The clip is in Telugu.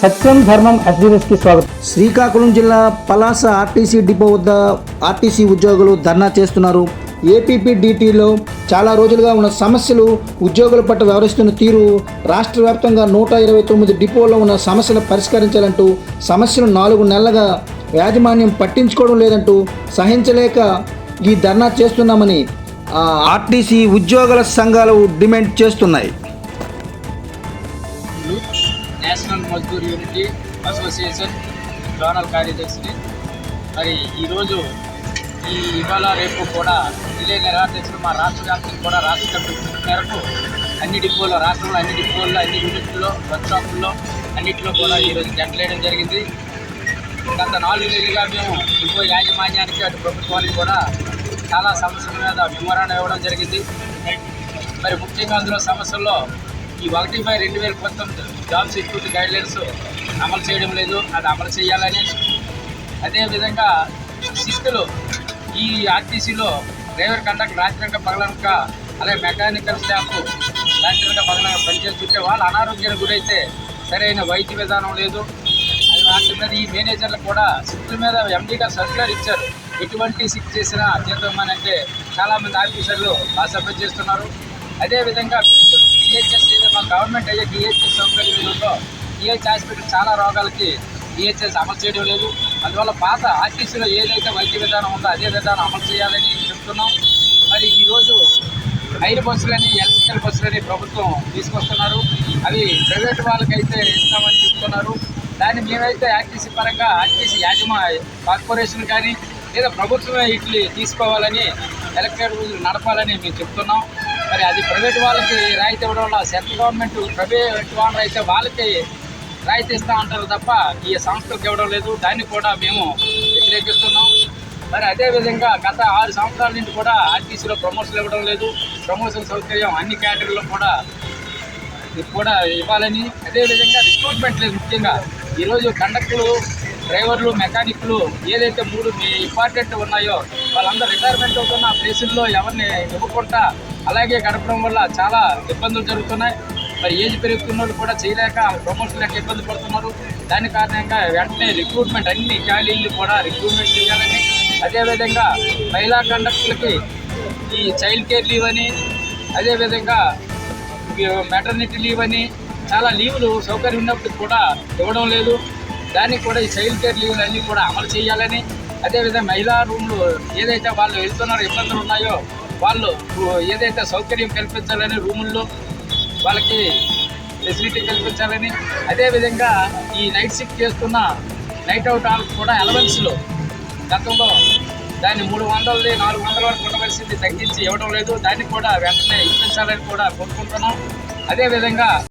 సత్యం ధర్మం ఎస్బీఎస్కి స్వాగతం. శ్రీకాకుళం జిల్లా పలాస ఆర్టీసీ డిపో వద్ద ఆర్టీసీ ఉద్యోగులు ధర్నా చేస్తున్నారు. ఏపీపీడీటీలో చాలా రోజులుగా ఉన్న సమస్యలు ఉద్యోగుల పట్ల వ్యవహరిస్తున్న తీరు రాష్ట్ర వ్యాప్తంగా నూట ఇరవై తొమ్మిది డిపోలో ఉన్న సమస్యలు పరిష్కరించాలంటూ సమస్యలు నాలుగు నెలలుగా యాజమాన్యం పట్టించుకోవడం లేదంటూ సహించలేక ఈ ధర్నా చేస్తున్నామని ఆర్టీసీ ఉద్యోగుల సంఘాలు డిమాండ్ చేస్తున్నాయి. National Mazdoor Unity Association zonal కార్యదర్శిని. మరి ఈరోజు ఈ ఇవాళ రేపు కూడా విలే నిరాధ్యక్షులు మా రాష్ట్ర వ్యాప్తంగా కూడా రాష్ట్ర కమిటీ మేరకు అన్ని డిపోల్లో రాష్ట్రంలో అన్ని డిపోల్లో అన్ని యూనిట్లలో వర్క్షాపుల్లో అన్నింటిలో కూడా ఈరోజు జంటలేయడం జరిగింది. గత నాలుగు నెలలుగా మేము ఇంకో యాజమాన్యానికి అటు ప్రభుత్వానికి కూడా చాలా సమస్యల మీద వివరణ ఇవ్వడం జరిగింది. మరి ముఖ్యంగా అందులో సమస్యల్లో ఈ ఒకటి బై రెండు వేల పంతొమ్మిది జాబ్ సెక్యూరిటీ గైడ్లైన్స్ అమలు చేయడం లేదు అది అమలు చేయాలని అదేవిధంగా శిస్తులు ఈ ఆర్టీసీలో డ్రైవర్ కండక్టర్ రాత్రిక పగలనక అలాగే మెకానికల్ స్టాఫ్ రాత్రిక పగలనక పనిచేస్తుంటే వాళ్ళు అనారోగ్యానికి గురైతే సరైన వైద్య విధానం లేదు. అది వాటి మీద ఈ మేనేజర్లు కూడా సిక్కుల మీద ఎండీ గారు సర్క్యులర్ ఇచ్చారు. ఎటువంటి సిక్ చేసినా జీతం అని అంటే చాలామంది ఆఫీసర్లు బాగా చేస్తున్నారు. అదేవిధంగా పిహెచ్ఎస్ మా గవర్నమెంట్ అయ్యే డిహెచ్ఎస్ సౌకర్యం ఏదో డిహెచ్ హాస్పిటల్ చాలా రోగాలకి డిహెచ్ఎస్ అమలు చేయడం లేదు. అందువల్ల పాత ఆర్టీసీలో ఏదైతే వైద్య విధానం ఉందో అదే విధానం అమలు చేయాలని చెప్తున్నాం. మరి ఈరోజు రైలు బస్సులని ఎలక్ట్రికల్ బస్సులని ప్రభుత్వం తీసుకొస్తున్నారు. అవి ప్రైవేట్ వాళ్ళకైతే ఇస్తామని చెప్తున్నారు. దాన్ని మేమైతే ఆర్టీసీ పరంగా ఆర్టీసీ యాజమా కార్పొరేషన్ కానీ లేదా ప్రభుత్వమే ఇట్లీ తీసుకోవాలని ఎలక్ట్రికల్ బస్సులు నడపాలని మేము చెప్తున్నాం. మరి అది ప్రైవేట్ వాళ్ళకి రాయితీ ఇవ్వడం వల్ల సెంట్రల్ గవర్నమెంట్ ప్రైవేట్ వాళ్ళు అయితే వాళ్ళకి రాయితీ ఇస్తా ఉంటారు తప్ప ఈ సంస్థలకు ఇవ్వడం లేదు. దాన్ని కూడా మేము వ్యతిరేకిస్తున్నాం. మరి అదేవిధంగా గత ఆరు సంవత్సరాల నుంచి కూడా ఆర్టీసీలో ప్రమోషన్ ఇవ్వడం లేదు. ప్రమోషన్ సౌకర్యం అన్ని కేటగిరీలో కూడా కూడా ఇవ్వాలని. అదేవిధంగా రిక్రూట్మెంట్ లేదు ముఖ్యంగా. ఈరోజు కండక్టర్లు డ్రైవర్లు మెకానిక్లు ఏదైతే మూడు ఇంపార్టెంట్ ఉన్నాయో వాళ్ళందరూ రిటైర్మెంట్ అవుతున్న ప్లేసుల్లో ఎవరిని ఇవ్వకుండా అలాగే గడపడం వల్ల చాలా ఇబ్బందులు జరుగుతున్నాయి. మరి ఏజ్ పెరుగుతున్న వాళ్ళు కూడా చేయలేక ప్రమోషన్ లేక ఇబ్బంది పడుతున్నారు. దాని కారణంగా వెంటనే రిక్రూట్మెంట్ అన్ని ఖాళీలు కూడా రిక్రూట్మెంట్ చేయాలని అదేవిధంగా మహిళా కండక్టర్లకి ఈ చైల్డ్ కేర్ లీవ్ అని అదేవిధంగా మెటర్నిటీ లీవ్ అని చాలా లీవులు సౌకర్యం ఉన్నప్పుడు కూడా ఇవ్వడం లేదు. దానికి కూడా ఈ చైల్డ్ కేర్ లీవ్లు అన్నీ కూడా అమలు చేయాలని అదేవిధంగా మహిళా రూమ్లు ఏదైతే వాళ్ళు వెళ్తున్నారో ఇబ్బందులు ఉన్నాయో వాళ్ళు ఏదైతే సౌకర్యం కల్పించాలని రూముల్లో వాళ్ళకి ఫెసిలిటీ కల్పించాలని అదేవిధంగా ఈ నైట్ షిఫ్ట్ చేస్తున్న నైట్ అవుట్ వాళ్ళకి కూడా అలవెన్స్లో గతంలో దాన్ని మూడు వందలది నాలుగు వందల వరకు ఉండవలసింది తగ్గించి ఇవ్వడం లేదు. దాన్ని కూడా వెంటనే ఇప్పించాలని కూడా కోరుకుంటున్నాం. అదేవిధంగా